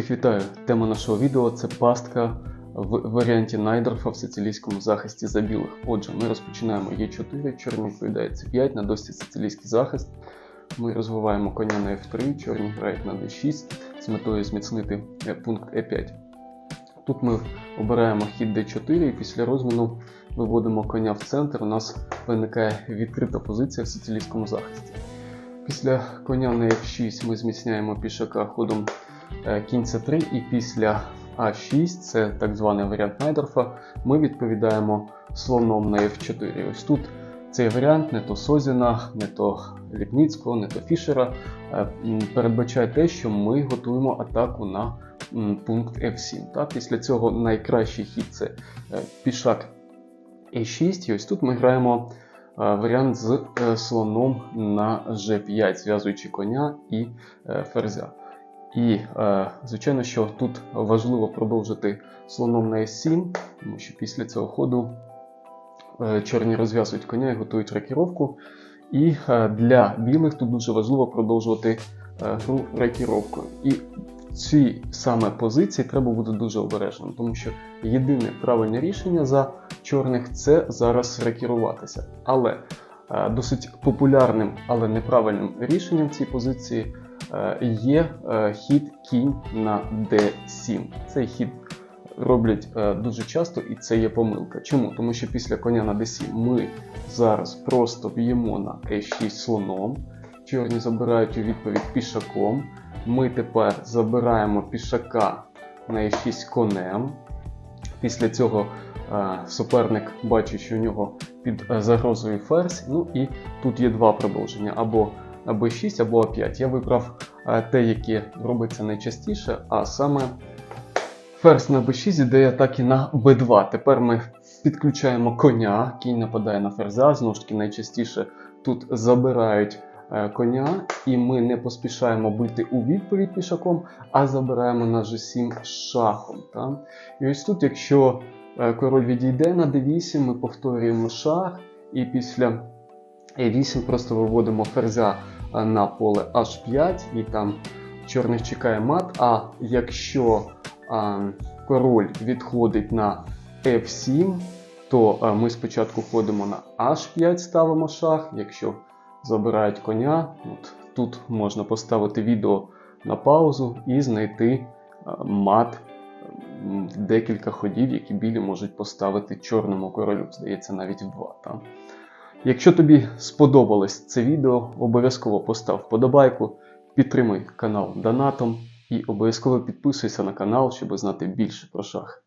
Всіх вітаю! Тема нашого відео це пастка в варіанті Найдорфа в сицилійському захисті за білих. Отже, ми розпочинаємо Е4, чорні відповідає С5, на досі сицилійський захист. Ми розвиваємо коня на F3, чорні грають на D6 з метою зміцнити е, пункт E5. Тут ми обираємо хід D4 і після розміну виводимо коня в центр. У нас виникає відкрита позиція в сицилійському захисті. Після коня на F6 ми зміцняємо пішака ходом е, кінь c 3 і після А6, це так званий варіант Найдорфа, ми відповідаємо слоном на F4. Ось тут цей варіант не то Созіна, не то Ліпніцького, не то Фішера е, передбачає те, що ми готуємо атаку на пункт F7. Та? Після цього найкращий хід це е, пішак E6, і ось тут ми граємо е, варіант з е, слоном на G5, зв'язуючи коня і е, ферзя. І, е, звичайно, що тут важливо продовжити слоном на S7, тому що після цього ходу е, чорні розв'язують коня і готують рокіровку. І е, для білих тут дуже важливо продовжувати е, гру рокіровкою. І в цій саме позиції треба бути дуже обережним, тому що єдине правильне рішення за чорних це зараз рекеруватися. Але е, досить популярним, але неправильним рішенням в цій позиції є е, хід кінь на d7. Цей хід роблять е, дуже часто, і це є помилка. Чому? Тому що після коня на d7 ми зараз просто б'ємо на e6 слоном. Чорні забирають у відповідь пішаком. Ми тепер забираємо пішака на e6 конем. Після цього е, суперник бачить, що у нього під е, загрозою ферзь. Ну і тут є два продовження: або b6, або a5. Я вибрав е, те, яке робиться найчастіше, а саме ферзь на b6 іде атаки на b2. Тепер ми підключаємо коня, кінь нападає на ферзя. Знову ж таки, найчастіше тут забирають е, коня, і ми не поспішаємо бити у відповідь пішаком, а забираємо на g7 шахом. Та? І ось тут, якщо е, король відійде на d8, ми повторюємо шах, і після e8 просто виводимо ферзя е, на поле h5, і там чорних чекає мат. А якщо е, король відходить на f7, то е, ми спочатку ходимо на h5, ставимо шах. Якщо забирають коня, от тут можна поставити відео на паузу і знайти мат декілька ходів, які білі можуть поставити чорному королю, здається, навіть в два. Та? Якщо тобі сподобалось це відео, обов'язково постав вподобайку, підтримуй канал донатом і обов'язково підписуйся на канал, щоб знати більше про шах.